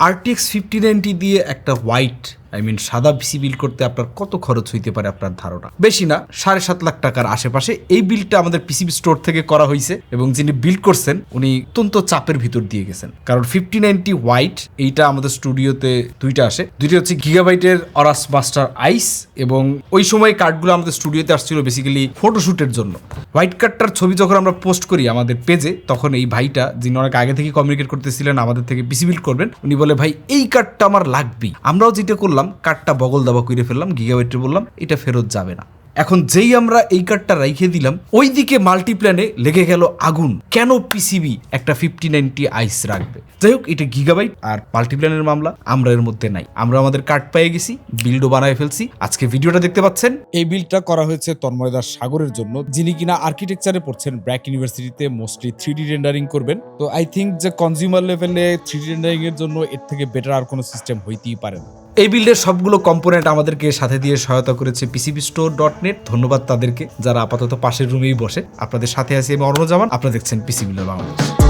RTX fifty ninety দিয়ে একটা white I mean সাদা পিসি বিল করতে আপনার কত খরচ হইতে পারে আপনার ধারণা? বেশি না, সাড়ে সাত লাখ টাকার আশেপাশে এই বিলটা আমাদের পিসিবি স্টোর থেকে করা হয়েছে এবং যিনি বিল করছেন, উনি অত্যন্ত চাপের ভিতর দিয়ে গেছেন। কারণ ফিফটি নাইনটি হোয়াইট এইটা আমাদের স্টুডিওতে দুইটা আসে। দুইটা হচ্ছে গিগাবাইটের অরাস মাস্টার আইস এবং ওই সময় কার্ডগুলো আমাদের স্টুডিওতে আসছিল বেসিক্যালি ফটোশুটের জন্য। হোয়াইট কার্ডটার ছবি যখন আমরা পোস্ট করি আমাদের পেজে তখন এই ভাইটা, যিনি অনেক আগে থেকে কমিউনিকেট করতেছিলেন, আমাদের থেকে পিসি বিল করবেন, উনি বলে, ভাই, এই কার্ডটা আমার লাগবেই। আমরাও যেটা করলাম কার্ডটা বগল দাবা করে ফেললাম গিগাবাইটে বললাম, এটা ফেরত যাবে না। এখন যেই আমরা এই কার্ডটা রাইখে দিলাম ওই দিকে মাল্টিপ্ল্যানে লেগে গেল আগুন। কেন পিসিবি একটা ফিফটি নাইনটি আইস রাখবে? যাই হোক, এটা গিগাবাইট আর মাল্টিপ্ল্যানের মামলা, আমরা এর মধ্যে নাই। আমরা আমাদের কার্ড পেয়ে গেছি বিল্ডও বানায় ফেলছি। আজকে ভিডিওটা দেখতে পাচ্ছেন। এই বিলটা করা হয়েছে তন্ময় দাস সাগরের জন্য, যিনি কিনা আর্কিটেকচারে পড়ছেন ব্র্যাক ইউনিভার্সিটিতে মোস্টলি থ্রি ডি রেন্ডারিং করবেন। তো আই থিঙ্ক যে কনজিউমার লেভেলে থ্রি ডি রেন্ডারিং এর জন্য এর থেকে বেটার আর কোনো সিস্টেম হইতেই পারে না। এই বিল্ডের সবগুলো কম্পোনেন্ট আমাদেরকে সাথে দিয়ে সহায়তা করেছে পিসিবি স্টোর ডট নেট ধন্যবাদ তাদেরকে যারা আপাতত পাশের রুমেই বসে। আপনাদের সাথে আছি আমি অর্ণ জামান। আপনারা দেখছেন পিসিবি বাংলাদেশ।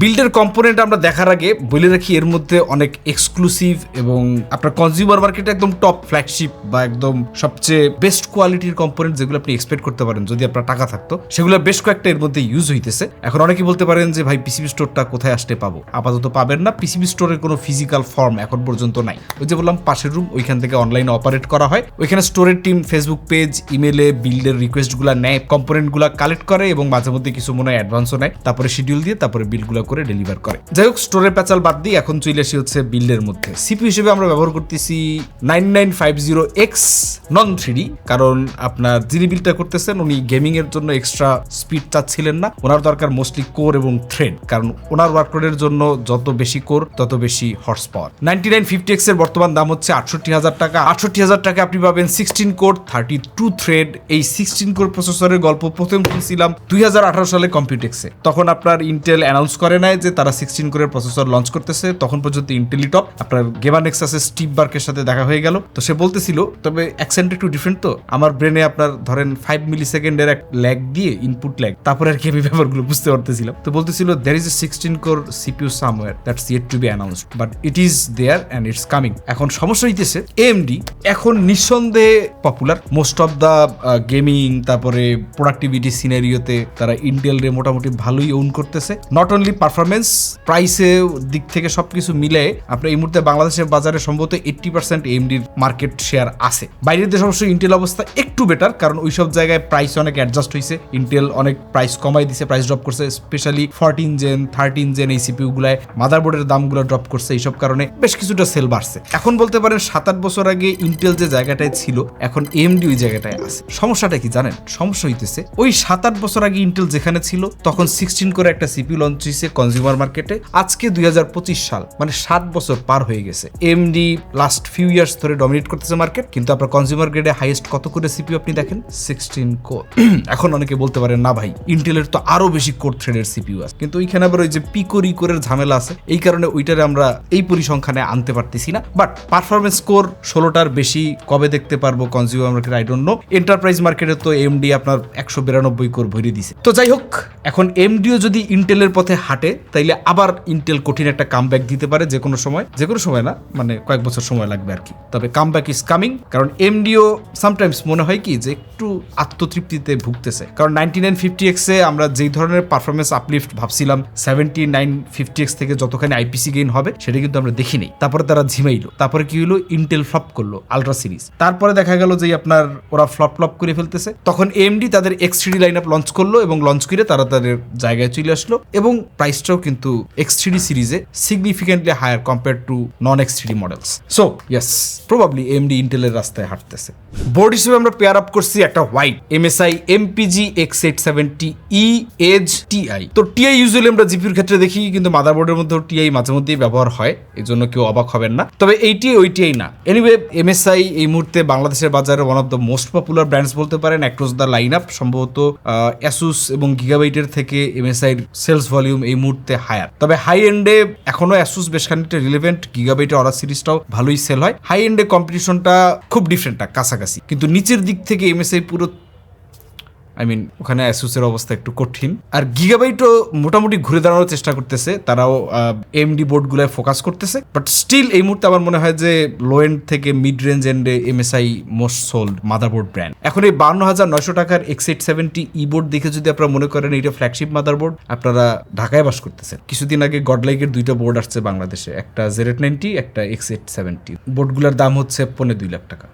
বিল্ডের কম্পোনেন্ট আমরা দেখার আগে বলে রাখি, এর মধ্যে অনেক এক্সক্লুসিভ এবং আপনার কনজিউমার মার্কেটে একদম টপ ফ্ল্যাগশিপ বা একদম সবচেয়ে বেস্ট কোয়ালিটির কম্পোনেন্ট যেগুলো আপনি এক্সপেক্ট করতে পারেন যদি আপনার টাকা থাকতো। সেগুলো বেশ কয়েকটা এর মধ্যে ইউজ হইতেছে। এখন অনেকে বলতে পারেন যে, ভাই পিসিবি স্টোরটা কোথায় আসতে পাবো? আপাতত পাবেন না। পিসিবি স্টোরের কোনো ফিজিক্যাল ফর্ম এখন পর্যন্ত নাই। ওই যে বললাম, পাশের রুম ওইখান থেকে অনলাইনে অপারেট করা হয়। ওইখানে স্টোরের টিম ফেসবুক পেজ ইমেলে বিল্ডের রিকোয়েস্টগুলো নেয় কম্পোনেন্টগুলো কালেক্ট করে এবং মাঝে মধ্যে কিছু মনে হয় অ্যাডভান্সও নেয়। তারপরে শিডিউল দিয়ে তারপরে বিলগুলো করে ডেলিভার করে। যাই হোক স্টোরের প্যাচাল বাদ দিয়ে এখন চলে আসি হচ্ছে বিল্ডের মধ্যে। সিপি হিসেবে আমরা ব্যবহার করতেছি nine nine five zero X non three কারণ আপনার যিনি বিলটা করতেছেন, উনি গেমিং এর জন্য এক্সট্রা স্পিড চাচ্ছিলেন না। ওনার দরকার মোস্টলি কোর এবং থ্রেড কারণ ওনার ওয়ার্কলোডের জন্য যত বেশি কোর তত বেশি horse power ninety nine fifty এক্সের বর্তমান দাম হচ্ছে আটষট্টি হাজার টাকা। আটষট্টি হাজার টাকা আপনি পাবেন sixteen core thirty two thread এই সিক্সটিন কোর প্রসেসরের গল্প প্রথম শুনছিলাম দুই হাজার আঠারো সালে কম্পিউটেক্সে তখন আপনার ইন্টেল অ্যানাউন্স করে নাই যে তারা সিক্সটিন কোরের প্রসেসর লঞ্চ করতেছে, তখন পর্যন্ত ইন্টেলি টপ আপনার গেমার নেক্সাসের স্টিভ বার্কের সাথে দেখা হয়ে গেল। তো সে বলতেছিল, তবে অ্যাকসেন্ট একটু ডিফারেন্ট তো। আমার ব্রেনে আপনার ধরেন ফাইভ মিলি সেকেন্ডের এক ল্যাগ দিয়ে ইনপুট ল্যাগ তারপরে আর কি আমি ব্যাপারগুলো বুঝতে পারতেছিলাম। তো বলতেছিল there is a sixteen core CPU somewhere that's yet to be announced but it is there and it's coming এখন সমস্যা হইতেছে এএমডি এখন নিঃসন্দেহে popular most of the gaming তারপরে প্রোডাক্টিভিটি সিনারিওতে তারা ইন্টেল রে মোটামুটি ভালোই ওন করতেছে। নট অনলি পারফরমেন্স প্রাইসে দিক থেকে সবকিছু মিলে আপনার এই মুহূর্তে বাংলাদেশের বাজারে সম্ভবত এইট্টি পার্সেন্ট এমডির মার্কেট শেয়ার আছে। বাইরের দেশে অবশ্যই ইন্টেল অবস্থা একটু বেটার কারণ ওই সব জায়গায় প্রাইস অনেক অ্যাডজাস্ট হয়েছে ইন্টেল অনেক প্রাইস কমাই দিছে প্রাইস ড্রপ করছে specially fourteen gen thirteen gen এই সিপিউ গুলায় মাদারবোর্ডের দামগুলো ড্রপ করছে, এইসব কারণে বেশ কিছুটা সেল বাড়ছে। এখন বলতে পারেন সাত আট বছর আগে ইন্টেল যে জায়গাটায় ছিল, এখন এমডি ওই জায়গাটায় আছে। সমস্যাটা কি জানেন? সমস্যা হইতেছে, ওই সাত আট বছর আগে ইন্টেল যেখানে ছিল, তখন সিক্সটিন করে একটা সিপিউ লঞ্চ হয়েছে কনজিউমার মার্কেটে আজকে দুই হাজার পঁচিশ সাল মানে সাত বছর পার হয়ে গেছে। এমডি লাস্ট ফিউ ইয়ার্স ধরে ডমিনেট করতেছে মার্কেট কিন্তু আপনার কনজিউমার গ্রেডে হাইয়েস্ট কত করে সিপিউ আপনি দেখেন? সিক্সটিন কোর এখন অনেকে বলতে পারেন, না ভাই ইন্টেলের তো আরও বেশি কোর থ্রেডের সিপিউ আছে। কিন্তু ওইখানে আবার ওই যে পিকো রিকোরের ঝামেলা আছে। এই কারণে ওইটারে আমরা এই পরিসংখ্যানে আনতে পারতেছি না। বাট পারফরমেন্স কোর ষোলোটার বেশি কবে দেখতে পারব consumer market I don't know enterprise মার্কেটে তো এমডি আপনার একশো বিরানব্বই কোর ভরে দিছে। তো যাই হোক, এখন এমডিও যদি ইন্টেলের পথে হাঁটে তাইলে আবার ইন্টেল কঠিন একটা কামব্যাক দিতে পারে যে কোনো সময় যে কোনো সময় না মানে কয়েক বছর সময় লাগবে আর কি। তবে কামব্যাক ইজ কামিং কারণ এমডিও সামটাইমস মনে হয় কি যে একটু আত্মতৃপ্তিতে ভুগতেছে। কারণ নাইনটি নাইন ফিফটি এক্সে আমরা যেই ধরনের পারফরমেন্স আপলিফট ভাবছিলাম সেভেন্টি নাইন ফিফটি এক্স থেকে যতখানি আইপিসি গেইন হবে, সেটা কিন্তু আমরা দেখিনি। তারপরে তারা ঝিমাইলো। তারপরে কি হলো? ইন্টেল ফ্লপ করল আলট্রা সিরিজ তারপরে দেখা গেল যে আপনার ওরা ফ্লপ ফ্লপ করে ফেলতেছে। তখন এমডি তাদের X three line up launch করল এবং লঞ্চ করে তারা তাদের জায়গায় চলে আসলো এবং প্রাইস প্রাইসটাও কিন্তু এক্স থ্রি সিরিজে significantly higher compare to non X three models so yes probably AMD ইন্টেলের রাস্তায় হাঁটতেছে। বোর্ড হিসেবে আমরা পেয়ার আপ করছি একটা white MSI MPG X eight seventy E edge TI তো টিআই ইউজুয়ালি আমরা জিপির ক্ষেত্রে দেখি, কিন্তু মাদার মাদারবোর্ডের মধ্যেও টিআই মাঝে মধ্যেই ব্যবহার হয় এই জন্য কেউ অবাক হবেন না। তবে এইটি ওই টিআই না। এনিওয়ে এমএসআই এই মুহূর্তে বাংলাদেশের বাজারে one of the most popular brands বলতে পারেন অ্যাক্রস দ্য লাইন আপ সম্ভবত অ্যাসুস এবং গিগাবাইটের থেকে এমএসআই সেলস ভলিউম এই মুহূর্তে হায়ার। তবে হাই এন্ডে এখনও অ্যাসুস বেশ খানিকটা রিলেভেন্ট গিগাবাইটের অরা সিরিজটাও ভালোই সেল হয়। হাই এন্ডে কম্পিটিশনটা খুব ডিফারেন্টটা কাছাকাছি। কিন্তু নিচের দিক থেকে এমএসআই পুরো আই মিন ওখানে অ্যাসুসের অবস্থা একটু কঠিন। আর গিগাবাইটও মোটামুটি ঘুরে দাঁড়ানোর চেষ্টা করতেছে। তারাও এমডি বোর্ডগুলোয় ফোকাস করতেছে। বাট স্টিল এই মুহূর্তে আমার মনে হয় যে লো এন্ড থেকে মিড রেঞ্জ এন্ডে MSI most sold motherboard brand এখন এই বান্ন হাজার নয়শো টাকার X eight seventy E board দেখে যদি আপনারা মনে করেন এটা ফ্ল্যাগশিপ মাদারবোর্ড আপনারা ঢাকায় বাস করতেছেন। কিছুদিন আগে গডলাইকের দুইটা বোর্ড আসছে বাংলাদেশে। একটা জেড নাইনটি একটা এক্স এইট সেভেন্টি বোর্ডগুলোর দাম হচ্ছে পনেরো দুই লাখ টাকা।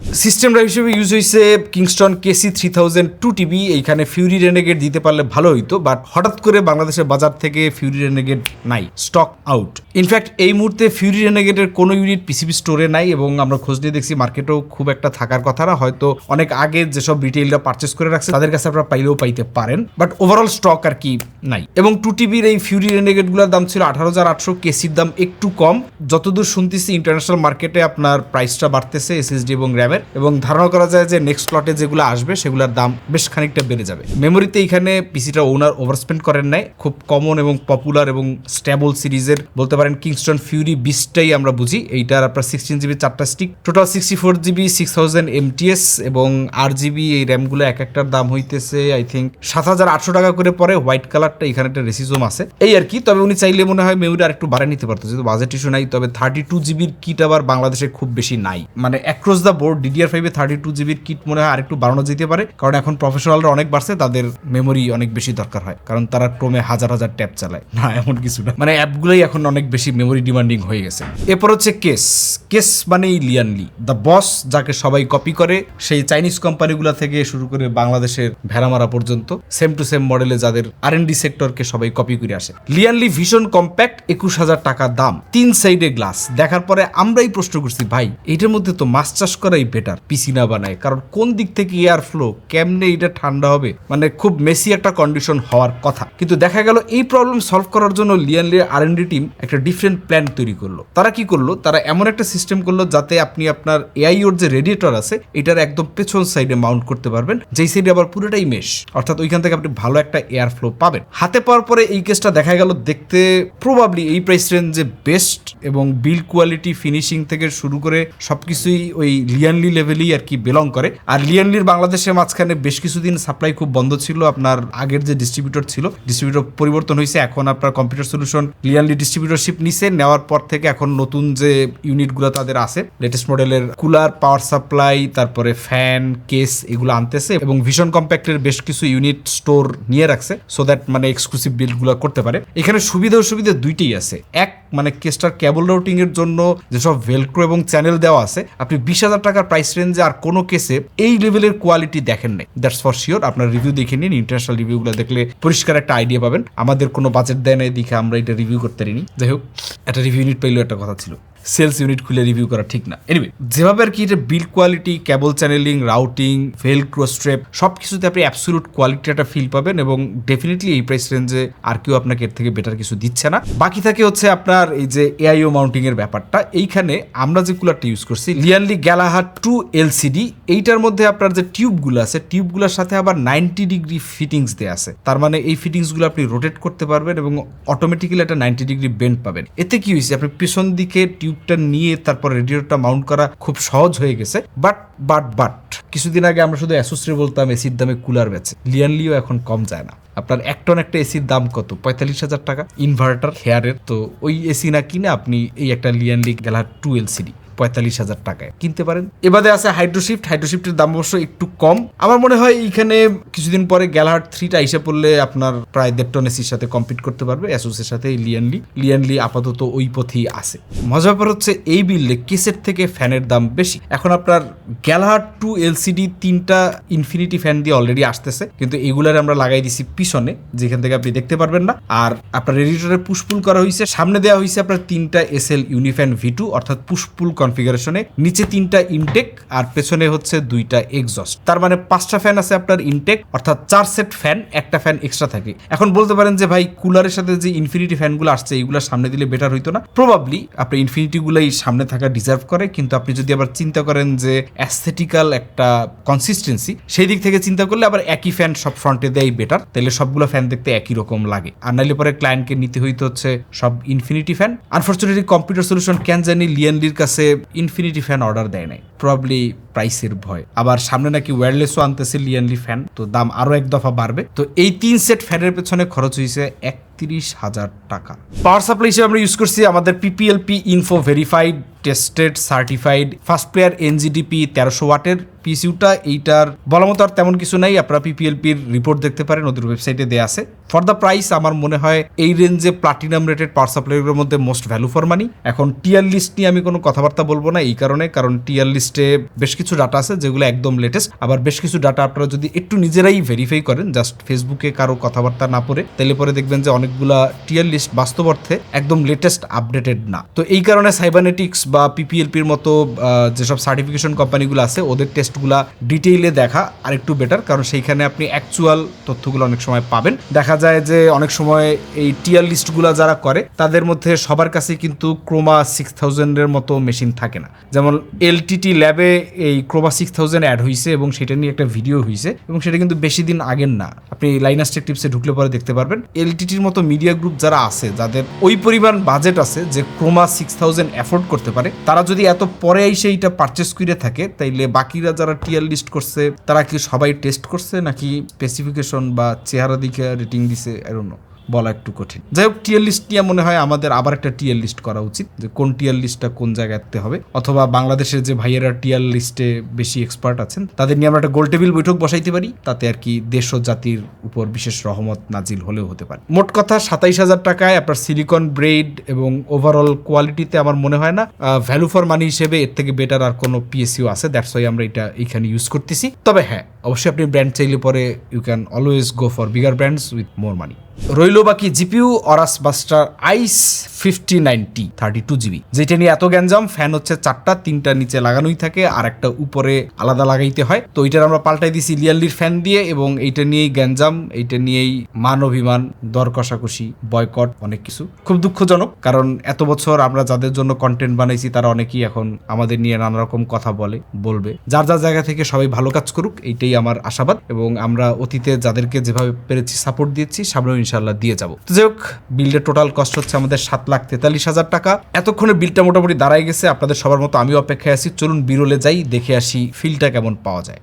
সিস্টেম ড্রাইভ হিসেবে ইউজ হয়েছে Kingston KC three thousand two TB এইখানে ফিউরি রেনেগেট দিতে পারলে ভালো হইতো বাট হঠাৎ করে বাংলাদেশের বাজার থেকে ফিউরি রেনেগেট নাই স্টক আউট ইনফ্যাক্ট এই মুহূর্তে ফিউরি রেনেগেটের কোনো ইউনিট পিসিবি স্টোরে নাই এবং আমরা খোঁজ নিয়ে দেখছি মার্কেটেও খুব একটা থাকার কথা না, হয়তো অনেক আগে যেসব রিটেইলরা পারচেস করে রাখছে, তাদের কাছে আপনারা পাইলেও পাইতে পারেন বাট ওভারঅল স্টক আর কি নাই। এবং টু টিবির এই ফিউরি রেনেগেটগুলোর দাম ছিল আঠারো হাজার আটশো কেসির দাম একটু কম। যতদূর শুনতেছি ইন্টারন্যাশনাল মার্কেটে আপনার প্রাইসটা বাড়তেছে এসএসডি এবং র্যামের এবং ধারণা করা যায় যে নেক্সট লটে যেগুলো আসবে, সেগুলোর দাম বেশ খানিকটা বেড়ে যাবে। মেমোরিতে এখানে পিসিটা ওনার ওভারস্পেন্ড করেন নাই। খুব কমন এবং পপুলার এবং স্ট্যাবল সিরিজের বলতে পারেন কিংস্টন ফিউরি বিশটাই আমরা বুঝি। এইটার আপনার সিক্সটিন জিবি চারটা stick total sixty four GB six thousand MTS এবং আর জিবি এই র্যামগুলো এক একটার দাম হইতেছে আই থিঙ্ক সাত হাজার আটশো টাকা করে পরে হোয়াইট কালারটা এখানে একটা রেসিজম আছে। এই আর কি, তবে উনি চাইলে মনে হয় মেমোরি আর একটু বাড়ায় নিতে পারতো। যেহেতু বাজেট ইস্যু নাই, তবে থার্টি টু জিবির কিট আবার বাংলাদেশে খুব বেশি নাই। মানে অ্যাক্রস দ্য বোর্ড ডিডিআর ফাইভে থার্টি টু জিবির কিট মনে হয় আরেকটু বাড়ানো যেতে পারে। কারণ এখন প্রফেশনালরা অনেক বাড়ছে, তাদের মেমোরি অনেক বেশি দরকার হয়। কারণ তারা ক্রমে হাজার হাজার ট্যাব চালায়। না, এমন কিছু না। মানে অ্যাপগুলোই এখন অনেক বেশি মেমোরি ডিমান্ডিং হয়ে গেছে। এরপর হচ্ছে কেস। কেস মানেই লিয়ানলি দ্য বস যাকে সবাই কপি করে, সেই চাইনিজ কোম্পানিগুলো থেকে শুরু করে বাংলাদেশের ভেড়ামারা পর্যন্ত সেম টু সেম মডেলে যাদের আর এন ডি সেক্টরকে সবাই কপি করে আসে। লিয়ানলি ভীষণ কম্প্যাক্ট একুশ হাজার টাকা দাম, তিন সাইডে গ্লাস দেখার পরে আমরাই প্রশ্ন করছি, ভাই, এটার মধ্যে তো মাছ চাষ করাই বেটার পিসি না বানায়। কারণ কোন দিক থেকে এয়ার ফ্লো কেমনে এটা ঠান্ডা হবে মানে খুব মেসি একটা কন্ডিশন হওয়ার কথা। কিন্তু দেখা গেল এই প্রবলেম সলভ করার জন্য লিয়ানলির আর এন ডি টিম একটা ডিফারেন্ট প্ল্যান তৈরি করল। তারা কি করল? তারা এমন একটা সিস্টেম করল যাতে আপনি আপনার এআই ওর যে রেডিয়েটর আছে, এটার একদম পেছন সাইডে মাউন্ট করতে পারবেন। যেই সাইডে আবার পুরোটাই মেশ অর্থাৎ ওইখান থেকে আপনি ভালো একটা এয়ার ফ্লো পাবেন। হাতে পাওয়ার পরে এই কেসটা দেখা গেল দেখতে প্রবাবলি এই প্রাইস রেঞ্জে বেস্ট এবং বিল কোয়ালিটি ফিনিশিং থেকে শুরু করে সবকিছুই ওই লিয়ানলি লেভেলই আর কি বিলং করে। আর লিয়ানলির বাংলাদেশের মাঝখানে বেশ কিছুদিন সাপ্লাই খুব বন্ধ ছিল। আপনার আগের যে ডিস্ট্রিবিউটর ছিল ডিস্ট্রিবিউটর পরিবর্তন হয়েছে এখন আপনার কম্পিউটার সলিউশন লিয়ানলি ডিস্ট্রিবিউটরশিপ নিছে। নেওয়ার পর থেকে এখন নতুন যে ইউনিটগুলো তাদের আছে লেটেস্ট মডেলের কুলার পাওয়ার সাপ্লাই তারপরে ফ্যান কেস এগুলো আনতেছে এবং ভীষণ কম্প্যাক্টের বেশ কিছু ইউনিট স্টোর নিয়ে রাখছে সো দ্যাট মানে এক্সক্লুসিভ বিল্ডগুলো করতে পারে। এখানে সুবিধা অসুবিধা দুইটাই আছে। এক মানে কেসটার কেবল রাউটিং এর জন্য যেসব ভেলক্রো এবং চ্যানেল দেওয়া আছে, আপনি বিশ হাজার টাকার প্রাইস রেঞ্জে আর কোনো কেসে এই লেভেলের কোয়ালিটি দেখেন নাই। দ্যাটস ফর শিওর আপনার রিভিউ দেখে নিন ইন্টারন্যাশনাল রিভিউগুলো দেখলে পরিষ্কার একটা আইডিয়া পাবেন। আমাদের কোনো বাজেট দেয় না এদিকে আমরা এটা রিভিউ করতে পারিনি। যাই হোক, একটা রিভিউ ইউনিট পাইলেও একটা কথা ছিল। সেলস ইউনিট খুলে রিভিউ করা ঠিক না। এনিওয়ে যেভাবে আর কি এটা build quality cable channelling routing fail ক্রোস্ট্রেপ সব কিছুতে আপনি অ্যাবসুলুট কোয়ালিটি একটা ফিল পাবেন এবং ডেফিনেটলি এই প্রাইস রেঞ্জে আর কেউ আপনাকে এর থেকে বেটার কিছু দিচ্ছে না। বাকি থাকে হচ্ছে আপনার এই যে এআইও মাউন্টিং এর ব্যাপারটা। এইখানে আমরা যে কুলারটা ইউজ করছি লিয়ানলি গ্যালাহার টু এলসিডি এইটার মধ্যে আপনার যে টিউবগুলো আছে টিউবগুলোর সাথে আবার নাইনটি ডিগ্রি ফিটিংস দেওয়া আছে। তার মানে এই ফিটিংসগুলো আপনি রোটেট করতে পারবেন এবং অটোমেটিক্যালি একটা নাইনটি ডিগ্রি বেন্ড পাবেন। এতে কি হয়েছে, আপনি পিছন দিকে টিউবটা নিয়ে তারপর রেডিওটা মাউন্ট করা খুব সহজ হয়ে গেছে। বাট বাট বাট, কিছুদিন আগে আমরা শুধু অ্যাসোসরি বলতাম এসির দামে কুলার বেচে। লিয়ানলিও এখন কম যায় না। আপনার এক টন একটা এসির দাম কত? পঁয়তাল্লিশ হাজার টাকা। ইনভার্টার, হেয়ারের, তো ওই এসি না কিনে আপনি এই একটা লিয়ানলি গেলার টু এলসিডি। পঁয়তাল্লিশ হাজার টাকায় কিনতে পারেন। এবারে আছে হাইড্রোশিফট হাইড্রোশিফটের দাম অবশ্য একটু কম। আমার মনে হয় এইখানে কিছুদিন পরে গ্যালাহার্ট থ্রিটা এসে পড়লে আপনার প্রায় দেড় টন এসির সাথে কম্পিট করতে পারবে। অ্যাসোসের সাথে লিয়ানলি লিয়ানলি আপাতত ওই পথেই আছে। মজা ব্যাপার হচ্ছে এই বিল্ডে কেসের থেকে ফ্যানের দাম বেশি। এখন আপনার গ্যালাহার্ট টু এলসিডি তিনটা ইনফিনিটি ফ্যান দিয়ে অলরেডি আসতেছে। কিন্তু এগুলার আমরা লাগাই দিছি পিছনে, যেখান থেকে আপনি দেখতে পারবেন না। আর আপনার রেডিটরে পুশপুল করা হয়েছে সামনে দেওয়া হয়েছে আপনার তিনটা S L uni fan V two অর্থাৎ পুশপুল কনফিগারেশনে নিচে তিনটা ইনটেক আর পেছনে হচ্ছে দুইটা এক্সস্ট তার মানে পাঁচটা ফ্যান আছে আপনার ইনটেক অর্থাৎ চার সেট ফ্যান একটা ফ্যান এক্সট্রা থাকে। এখন বলতে পারেন যে ভাই কুলারের সাথে যে ইনফিনিটি ফ্যানগুলো আসছে এইগুলো সামনে দিলে বেটার হইতো না। প্রবাবলি আপনার ইনফিনিটি গুলাই সামনে থাকা ডিজার্ভ করে, কিন্তু আপনি যদি আবার চিন্তা করেন যে অ্যাস্থেটিক্যাল একটা কনসিস্টেন্সি সেই দিক থেকে চিন্তা করলে আবার একই ফ্যান সব ফ্রন্টে দেয় বেটার তাহলে সবগুলো ফ্যান দেখতে একই রকম লাগে। আর নাইলে পরে ক্লায়েন্টকে নিতে হইতে হচ্ছে সব infinity fan unfortunately computer solution can জানি লিয়ানলির কাছে ইনফিনিটি ফ্যান অর্ডার দেয় নাই। প্রবাবলি প্রাইসের ভয়। আবার সামনে নাকি ওয়্যারলেসও আনতেছে লিয়ানলি ফ্যান তো দাম আরও এক দফা বাড়বে। তো এই তিন সেট ফ্যানের পেছনে খরচ হয়েছে একত্রিশ হাজার টাকা। পাওয়ার সাপ্লাই হিসেবে আমরা ইউজ করছি আমাদের পিপিএলপি info verified tested certified first player এনজিডিপি তেরোশো ওয়াটের পিসিউটা এইটার বলা মতো আর তেমন কিছু নাই। আপনারা পিপিএলপির রিপোর্ট দেখতে পারেন, ওদের ওয়েবসাইটে দেওয়া আছে। ফর দ্য প্রাইস আমার মনে হয় এই রেঞ্জে প্লাটিনাম রেটেড পাওয়ার সাপ্লাইগুলোর মধ্যে মোস্ট ভ্যালু ফর মানি এখন টিয়ার লিস্ট নিয়ে আমি কোনো কথাবার্তা বলব না, এই কারণে। কারণ টিয়ার লিস্টে বেশ কিছু ডাটা আছে যেগুলো একদম লেটেস্ট আবার বেশ কিছু ডাটা আপনারা যদি একটু নিজেরাই ভেরিফাই করেন জাস্ট ফেসবুকে কারও কথাবার্তা না পড়ে, তাহলে পরে দেখবেন যে অনেকগুলা টিয়ার লিস্ট বাস্তব অর্থে একদম লেটেস্ট আপডেটেড না। তো এই কারণে সাইবারনেটিক্স বা পিপিএলপির মতো যেসব সার্টিফিকেশন কোম্পানিগুলো আছে, ওদের টেস্টগুলা ডিটেইলে দেখা আরেকটু বেটার কারণ সেইখানে আপনি অ্যাকচুয়াল তথ্যগুলো অনেক সময় পাবেন। দেখা যায় যে অনেক সময় এই টিয়ার লিস্টগুলো যারা করে, তাদের মধ্যে সবার কাছে কিন্তু ক্রোমা সিক্স থাউজেন্ডের মতো মেশিন থাকে না। যেমন এলটিটি ল্যাবে এই ক্রোমা সিক্স থাউজেন্ড অ্যাড হয়েছে এবং সেটা নিয়ে একটা ভিডিও হয়েছে এবং সেটা কিন্তু বেশি দিন আগের না। আপনি লাইনাস্টেক টিপসে ঢুকলে পরে দেখতে পারবেন। এলটিটির মতো মিডিয়া গ্রুপ যারা আছে, যাদের ওই পরিমাণ বাজেট আছে যে ক্রোমা সিক্স থাউজেন্ড অ্যাফোর্ড করতে পারে, তারা যদি এত পরে এসে এইটা পারচেস করে থাকে, তাইলে বাকিরা যারা টিয়ার লিস্ট করছে, তারা কি সবাই টেস্ট করছে নাকি স্পেসিফিকেশন বা চেহারা দিকে রেটিং দিছে? এরন্য বলা একটু কঠিন। যাই হোক টিয়ার লিস্ট নিয়ে মনে হয় আমাদের আবার একটা টিয়ার লিস্ট করা উচিত, যে কোন টিয়ার লিস্টটা কোন জায়গায় জায়গাতে হবে। অথবা বাংলাদেশের যে ভাইয়েরা টিয়ার লিস্টে বেশি এক্সপার্ট আছেন, তাদের নিয়ে আমরা একটা গোল টেবিল বৈঠক বসাইতে পারি। তাতে আর কি দেশ ও জাতির উপর বিশেষ রহমত নাজিল হলেও হতে পারে। মোট কথা, সাতাইশ হাজার টাকায় আপনার সিলিকন ব্রেড এবং ওভারঅল কোয়ালিটিতে আমার মনে হয় না ভ্যালু ফর মানি হিসেবে এর থেকে বেটার আর কোনো পিএসইউ আছে। দ্যাটস ওয়াই আমরা এটা এখানে ইউজ করতেছি। তবে হ্যাঁ অবশ্যই আপনি ব্র্যান্ড চাইলে পরে you can always go for bigger brands with more money রইল বাকি GPU Aorus buster ice fifty ninety thirty two GB যেটা নিয়ে এত গ্যাঞ্জাম ফ্যান হচ্ছে চারটা, তিনটা নিচে লাগানোই থাকে, আর একটা উপরে আলাদা লাগাইতে হয়। তো ওইটার আমরা পাল্টাই দিছি লিয়াল্লির ফ্যান দিয়ে, এবং এইটা নিয়েই গ্যাঞ্জাম, এইটা নিয়েই মান অভিমান, দর কষাকষি বয়কট অনেক কিছু। খুব দুঃখজনক, কারণ এত বছর আমরা যাদের জন্য কন্টেন্ট বানাইছি, তারা অনেকেই এখন আমাদের নিয়ে নানা রকম কথা বলে, বলবে। যার যার জায়গা থেকে সবাই ভালো কাজ করুক, এইটাই আমার আশাবাদ, এবং আমরা অতীতে যাদেরকে যেভাবে পেরেছি সাপোর্ট দিয়েছি, সামনেও ইনশাল্লাহ দিয়ে যাব। যাই হোক, বিলটা টোটাল কস্ট হচ্ছে আমাদের সাত লাখ তেতাল্লিশ হাজার টাকা। এতক্ষণে বিলটা মোটামুটি দাঁড়ায় গেছে, আপনাদের সবার মতো আমিও অপেক্ষায় আছি। চলুন বিরলে যাই, দেখে আসি ফিলটা কেমন পাওয়া যায়।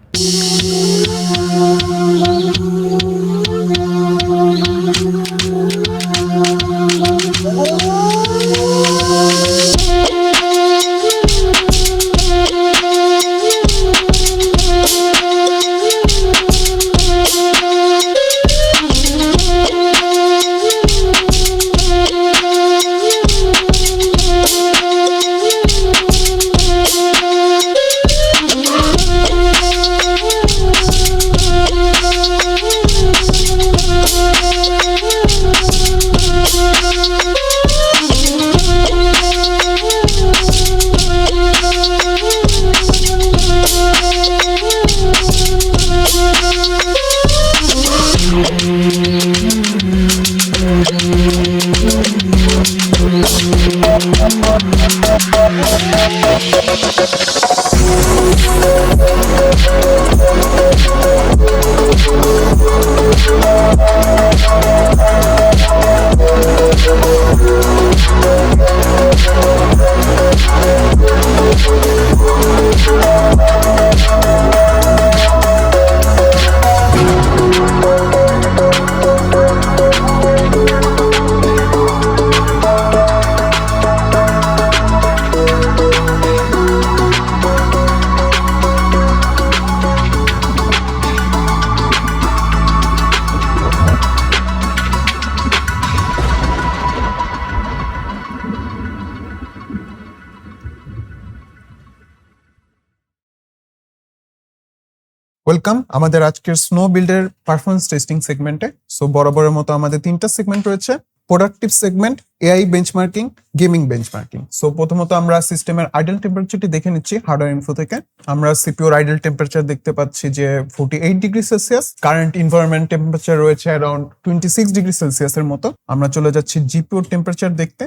ওয়েলকাম। আমাদের আজকের স্নো বিল্ডের পারফরমেন্স টেস্টিং সেগমেন্টে সো বরাবরের মতো আমাদের তিনটা সেগমেন্ট রয়েছে। Productive segment AI benchmarking gaming benchmarking so প্রথমত আমরা সিস্টেমের আইডল টেম্পারেচারটি দেখে নিচ্ছি হার্ডওয়্যার ইনফো থেকে। আমরা সিপিওর আইডল টেম্পারেচার দেখতে পাচ্ছি যে forty eight degree Celsius current environment temperature রয়েছে অ্যারাউন্ড টোয়েন্টি সিক্স ডিগ্রি সেলসিয়াসের মতো। আমরা চলে যাচ্ছি জিপিওর টেম্পারেচার দেখতে।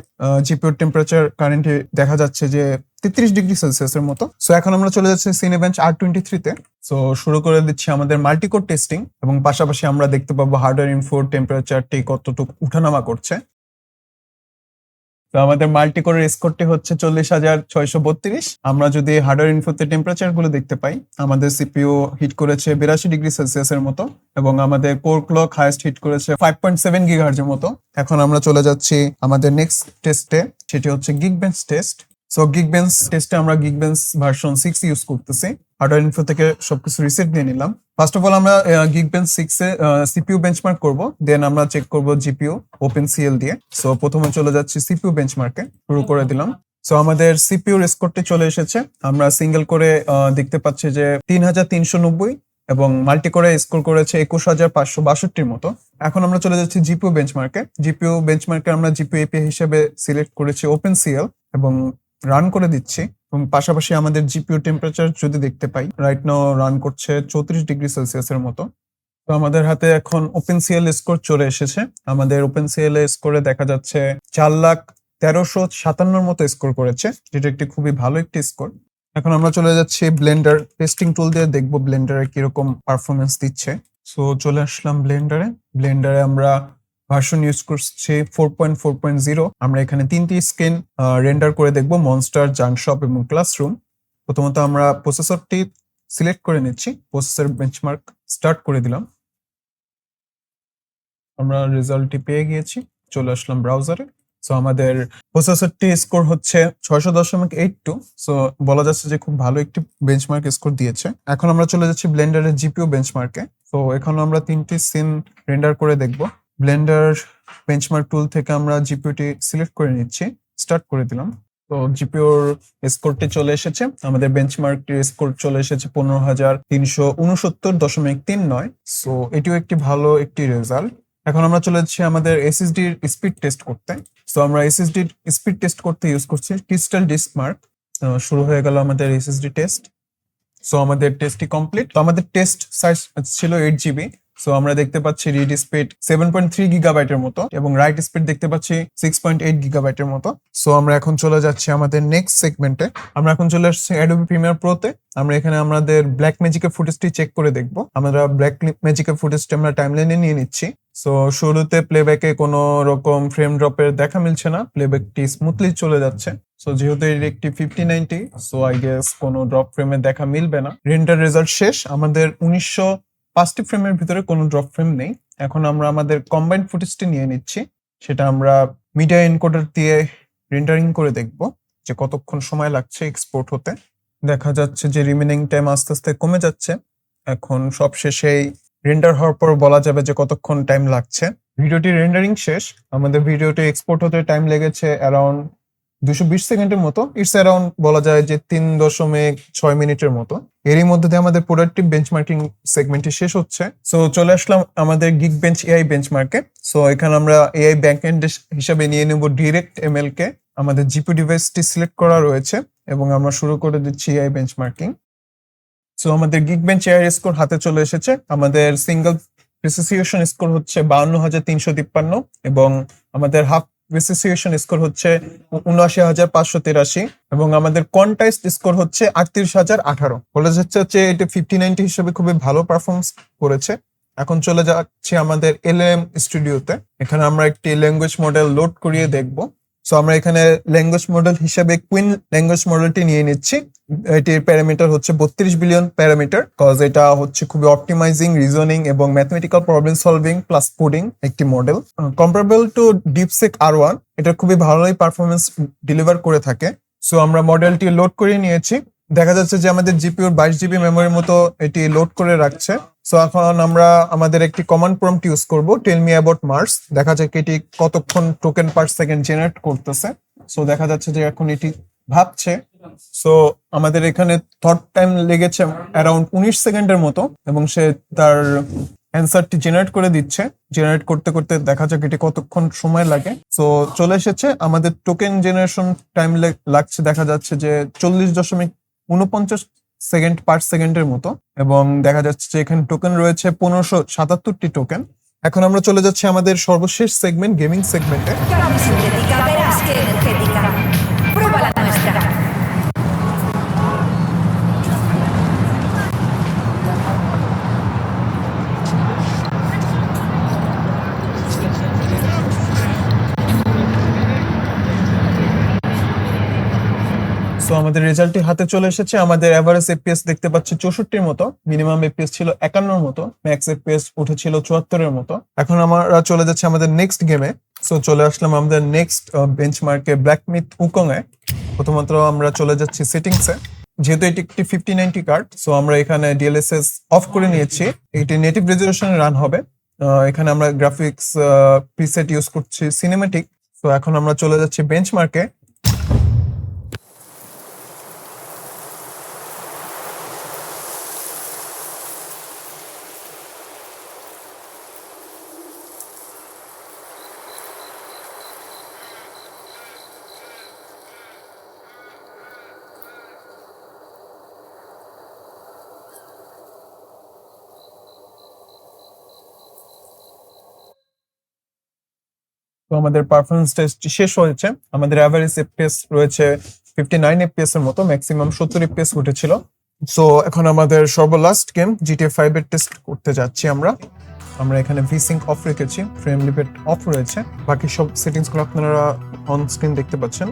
জিপিওর টেম্পারেচার কারেন্টে দেখা যাচ্ছে যে তেত্রিশ ডিগ্রি সেলসিয়াসের মতো। সো এখন আমরা চলে যাচ্ছি সিনেবেঞ্চ আর টোয়েন্টি থ্রিতে সো শুরু করে দিচ্ছি আমাদের মাল্টিকোর টেস্টিং এবং পাশাপাশি আমরা দেখতে পাবো হার্ডওয়্যার ইনফো টেম্পারেচারটি কতটুকু উঠানামা করছে। তো আমাদের মাল্টিকোরের স্কোরটি হচ্ছে চল্লিশ হাজার ছয়শো বত্রিশ। আমরা যদি হার্ডওয়্যার ইনফোতে টেম্পারেচারগুলো দেখতে পাই, আমাদের সিপিইউ হিট করেছে বিরাশি ডিগ্রি সেলসিয়াস এর মতো এবং আমাদের কোর ক্লক হাইস্ট হিট করেছে ফাইভ পয়েন্ট সেভেন গিগার্জের মতো। এখন আমরা চলে যাচ্ছি আমাদের নেক্সট টেস্টে সেটি হচ্ছে Geekbench test so Geekbench টেস্টে আমরা Geekbench version six use করতেছি। হার্ডওয়্যার ইনফো থেকে সবকিছু রিসেট দিয়ে নিলাম। ফার্স্ট অফ অল আমরা গিগ বেঞ্চ সিক্স এ সিপিইউ বেঞ্চমার্ক করব দেন আমরা চেক করব জিপিইউ ওপেন সিএল দিয়ে। সো প্রথমে চলে যাচ্ছি সিপিইউ বেঞ্চমার্কে শুরু করে দিলাম। সো আমাদের সিপিইউ স্কোরটি চলে এসেছে। আমরা সিঙ্গেল করে দেখতে পাচ্ছি যে তিন হাজার তিনশো নব্বই এবং মাল্টি করে স্কোর করেছে একুশ হাজার পাঁচশো বাষট্টির মতো। এখন আমরা চলে যাচ্ছি জিপিইউ বেঞ্চমার্কে জিপিইউ বেঞ্চমার্কে আমরা জিপিইউ এপি হিসেবে সিলেক্ট করেছি ওপেন সিএল এবং রান করে দিচ্ছি। এবং পাশাপাশি আমাদের জিপিও টেম্পারেচার যদি দেখতে পাই রাইট নাও রান করছে চৌত্রিশ ডিগ্রি সেলসিয়াসের মতো। তো আমাদের হাতে এখন ওপেন সিএল স্কোর চলে এসেছে। আমাদের ওপেন সিএল স্কোরে দেখা যাচ্ছে চার লাখ তেরোশো সাতান্নর মতো স্কোর করেছে, যেটা একটি খুবই ভালো একটি স্কোর এখন আমরা চলে যাচ্ছি ব্লেন্ডার টেস্টিং টুল দিয়ে দেখব ব্লেন্ডারে কীরকম পারফরমেন্স দিচ্ছে। সো চলে আসলাম ব্লেন্ডারে ব্লেন্ডারে আমরা ভার্সন ইউজ করছি four point four point zero আমরা এখানে তিনটি স্ক্রিন রেন্ডার করে দেখব মনস্টার জাংশপ এবং ক্লাসরুম প্রথমত আমরা প্রসেসরটি সিলেক্ট করে নিচ্ছি প্রসেসর বেঞ্চমার্ক স্টার্ট করে দিলাম। আমরা রেজাল্টটি পেয়ে গিয়েছি, চলে আসলাম ব্রাউজারে সো আমাদের প্রসেসরটি স্কোর হচ্ছে ছয়শো দশমিক এইট টু সো বলা যাচ্ছে যে খুব ভালো একটি বেঞ্চমার্ক স্কোর দিয়েছে। এখন আমরা চলে যাচ্ছি ব্লেন্ডারের জিপিও বেঞ্চমার্কে তো এখানে আমরা তিনটি সিন রেন্ডার করে দেখব। ব্লেন্ডার বেঞ্চমার্ক টুল থেকে আমরা জিপিওটি সিলেক্ট করে নিচ্ছি স্টার্ট করে দিলাম। তো জিপিওর স্কোরটি চলে এসেছে। আমাদের বেঞ্চমার্কটির স্কোর চলে এসেছে পনেরো হাজার তিনশো উনসত্তর দশমিক তিন নয়। সো এটিও একটি ভালো একটি রেজাল্ট এখন আমরা চলে যাচ্ছি আমাদের এসএসডির স্পিড টেস্ট করতে। সো আমরা এসএসডির স্পিড টেস্ট করতে ইউজ করছি ক্রিস্টাল ডিস্ক মার্ক শুরু হয়ে গেল আমাদের এসএসডি টেস্ট সো আমাদের টেস্টটি কমপ্লিট তো, আমাদের টেস্ট সাইজ ছিল এইট জিবি সো আমরা দেখতে পাচ্ছি read speed seven point three গিগাবাইটের মতো এবং রাইট স্পিড দেখতে পাচ্ছি সিক্স পয়েন্ট এইট গিগাবাইটের মতো। সো আমরা এখন চলে যাচ্ছি আমাদের নেক্সট সেগমেন্টে আমরা এখন চলে আসছি অ্যাডোবি প্রিমিয়ার প্রোতে আমরা এখানে আমাদের ব্ল্যাক ম্যাজিকের ফুটেজটি চেক করে দেখব। আমরা ব্ল্যাক ম্যাজিকের ফুটেজটি আমরা টাইমলাইনে নিয়ে নিচ্ছি। সো শুরুতে প্লেব্যাকে কোনো রকম ফ্রেম ড্রপের দেখা মিলছে না। প্লেব্যাকটি স্মুথলি চলে যাচ্ছে। সো যেহেতু এর একটি fifty ninety so I guess কোনো ড্রপ ফ্রেমের দেখা মিলবে না। রেন্টার রেজাল্ট শেষ। আমাদের উনিশশো পাঁচটি ফ্রেমের ভিতরে কোনো ড্রপ ফ্রেম নেই। এখন আমরা আমাদের কম্বাইন্ড ফুটেজটি নিয়ে নিচ্ছি। সেটা আমরা মিডিয়া এনকোডার দিয়ে রেন্ডারিং করে দেখব যে কতক্ষণ সময় লাগছে এক্সপোর্ট হতে। দেখা যাচ্ছে যে রিমেনিং টাইম আস্তে আস্তে কমে যাচ্ছে। এখন সব শেষেই রেন্ডার হওয়ার পর বলা যাবে যে কতক্ষণ টাইম লাগছে। ভিডিওটি রেন্ডারিং শেষ। আমাদের ভিডিওটি এক্সপোর্ট হতে টাইম লেগেছে অ্যারাউন্ড দুশো বিশ সেকেন্ডের মতো। ইটস অ্যারাউন্ড বলা যায় যে তিন দশমিক ছয় মিনিটের মতো। এরই মধ্যে দিয়ে আমাদের প্রোডাক্টিভ বেঞ্চমার্কিং সেগমেন্টটি শেষ হচ্ছে। সো চলে আসলাম আমাদের গিগ বেঞ্চ এআই বেঞ্চমার্কে সো এখানে আমরা এআই ব্যাকএন্ড হিসাবে নিয়ে নেব ডিরেক্ট এমএল কে। আমাদের জিপি ডিভাইসটি সিলেক্ট করা রয়েছে এবং আমরা শুরু করে দিচ্ছি এআই বেঞ্চমার্কিং সো আমাদের গিগ বেঞ্চ এআই স্কোর হাতে চলে এসেছে। আমাদের সিঙ্গেল প্রিসিসিয়েশন স্কোর হচ্ছে বাউন্ন হাজার তিনশো তিপ্পান্ন এবং আমাদের হাফ প্রিসিসিয়েশন স্কোর হচ্ছে উনআশি হাজার পাঁচশো তিরাশি এবং আমাদের কন্টাইস্ট স্কোর হচ্ছে আটত্রিশ হাজার আঠারো। বলে যাচ্ছে হচ্ছে এটা ফিফটি নাইনটি হিসেবে খুবই ভালো পারফরমেন্স করেছে। এখন চলে যাচ্ছে আমাদের এল এম স্টুডিওতে। এখানে আমরা একটি ল্যাঙ্গুয়েজ মডেল লোড করিয়ে দেখব। সো আমরা এখানে ল্যাঙ্গুয়েজ মডেল হিসেবে কুইন ল্যাঙ্গুয়েজ মডেলটি নিয়ে নিচ্ছি। এটির প্যারামিটার হচ্ছে বত্রিশ বিলিয়ন প্যারামিটার কজ এটা হচ্ছে খুবই অপটিমাইজিং রিজনিং এবং mathematical problem solving plus coding একটি model comparable to DeepSeek R one এটা খুবই ভালোই পারফরমেন্স ডেলিভার করে থাকে। সো আমরা মডেলটি লোড করে নিয়েছি। দেখা যাচ্ছে যে আমাদের জিপিওর বাইশ জিবি মেমোরির মতো এটি লোড করে রাখছে। সো এখন আমরা আমাদের একটি কমান্ড প্রম্পট ইউজ করব। টেল মি অ্যাবাউট মার্স দেখা যাক এটি কতক্ষণ টোকেন পার সেকেন্ড জেনারেট করতেছে। সো দেখা যাচ্ছে যে এখন এটি ভাবছে। সো আমাদের এখানে থট টাইম লেগেছে অ্যারাউন্ড উনিশ সেকেন্ডের মতো এবং সে তার অ্যান্সারটি জেনারেট করে দিচ্ছে। জেনারেট করতে করতে দেখা যাক এটি কতক্ষণ সময় লাগে। সো চলে এসেছে। আমাদের টোকেন জেনারেশন টাইম লাগছে। দেখা যাচ্ছে যে চল্লিশ দশমিক উনপঞ্চাশ সেকেন্ড পার সেকেন্ডের মতো, এবং দেখা যাচ্ছে যে এখানে টোকেন রয়েছে পনেরোশো সাতাত্তরটি টোকেন এখন আমরা চলে যাচ্ছি আমাদের সর্বশেষ সেগমেন্ট গেমিং সেগমেন্টে সো আমাদের রেজাল্টটি হাতে চলে এসেছে। আমাদের এভারেজ এপিএস দেখতে পাচ্ছি চৌষট্টির মতো। মিনিমাম এপিএস ছিল একান্নর মতো। ম্যাক্স এপিএস উঠেছিল চুয়াত্তরের মতো। এখন আমরা চলে যাচ্ছি আমাদের নেক্সট গেমে সো চলে আসলাম আমাদের নেক্সট বেঞ্চমার্কে ব্ল্যাক মিথ উকং এ। প্রথমত আমরা চলে যাচ্ছি সেটিংসে যেহেতু এটি একটি ফিফটি নাইনটি কার্ড সো আমরা এখানে ডিএলএসএস অফ করে নিয়েছি। এটি নেটিভ রেজলিউশনে রান হবে। আহ, এখানে আমরা গ্রাফিক্স প্রিসেট ইউজ করছি সিনেমেটিক তো এখন আমরা চলে যাচ্ছি বেঞ্চমার্কে তো আমাদের পারফরমেন্স টেস্ট শেষ হয়েছে। আমাদের অ্যাভারেজ এফপিএস রয়েছে ফিফটি নাইন এফপিএস এর মতো ম্যাক্সিমাম সত্তর এফপিএস উঠেছিল। সো এখন আমাদের সর্বলাস্ট গেম জিটিএ ফাইভ এর টেস্ট করতে যাচ্ছি আমরা। আমরা এখানে ভিসিঙ্ক অফ রেখেছি ফ্রেম লিমিট অফ রয়েছে। বাকি সব সেটিংসগুলো আপনারা অন স্ক্রিন দেখতে পাচ্ছেন।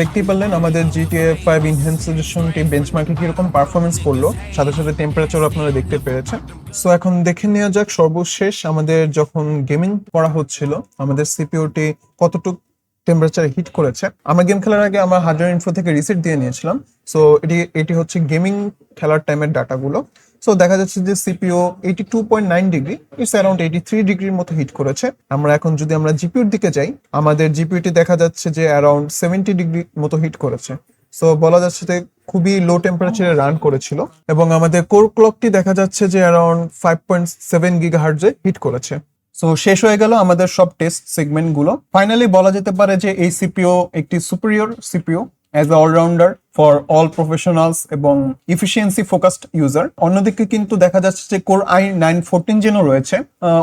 দেখতেই পারলেন আমাদের জিটিএ ফাইভ ইনহেন্সেশনটি বেঞ্চমার্কে কীরকম পারফরমেন্স করল, সাথে সাথে টেম্পারেচার আপনারা দেখতে পেরেছেন। সো এখন দেখে নেওয়া যাক সর্বশেষ আমাদের যখন গেমিং করা হচ্ছিল, আমাদের সিপিওটি কতটুকু টেম্পারেচার হিট করেছে। আমরা গেম খেলার আগে আমার হার্ডওয়্যার ইনফো থেকে রিসেট দিয়ে নিয়েছিলাম। সো এটি এটি হচ্ছে গেমিং খেলার টাইমের ডাটাগুলো সো দেখা যাচ্ছে যে CPU eighty two point nine degree it's around eighty three ডিগ্রির মতো হিট করেছে। আমরা এখন যদি আমরা জিপিউর দিকে যাই, আমাদের জিপিউটি দেখা যাচ্ছে যে অ্যারাউন্ড সেভেন্টি ডিগ্রি মতো হিট করেছে। সো বলা যাচ্ছে যে খুবই লো টেম্পারেচারে রান করেছিল এবং আমাদের কোর ক্লকটি দেখা যাচ্ছে যে অ্যারাউন্ড ফাইভ পয়েন্ট সেভেন গিগা হার্জে হিট করেছে। সো শেষ হয়ে গেল আমাদের সব টেস্ট সেগমেন্টগুলো ফাইনালি বলা যেতে পারে যে এই সিপিও একটি superior CPU as a all-rounder for all professionals এবং ইফিসিয়েন্সি ফোকাসড ইউজার অন্যদিকে কিন্তু দেখা যাচ্ছে যে কোর আই নাইন ফোরটিন যেনও রয়েছে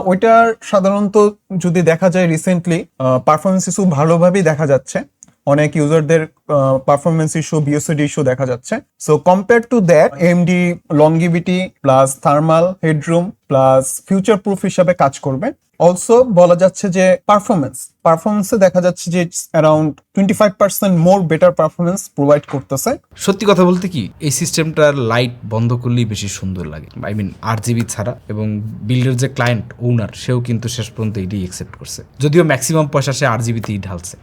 ওইটার সাধারণত যদি দেখা যায় রিসেন্টলি পারফরমেন্স ইস্যু ভালোভাবেই দেখা যাচ্ছে। অনেক ইউজারদের পারফরমেন্স ইস্যু বিওসিডি ইস্যু দেখা যাচ্ছে। So compare to that AMD longevity plus thermal headroom plus future proof হিসাবে কাজ করবে। অলসো বলা যাচ্ছে যে পারফরমেন্স পারফরমেন্সে দেখা যাচ্ছে যে around twenty five percent more better performance provide করতেছে। সত্যি কথা বলতে কি, এই সিস্টেমটার লাইট বন্ধ করলেই বেশি সুন্দর লাগে। আই মিন আর জিবি ছাড়া এবং বিল্ডের যে ক্লায়েন্ট ওনার সেও কিন্তু শেষ পর্যন্ত এটি একসেপ্ট করছে। যদিও ম্যাক্সিমাম পয়সা সে আর জিবিতেই ঢালছে।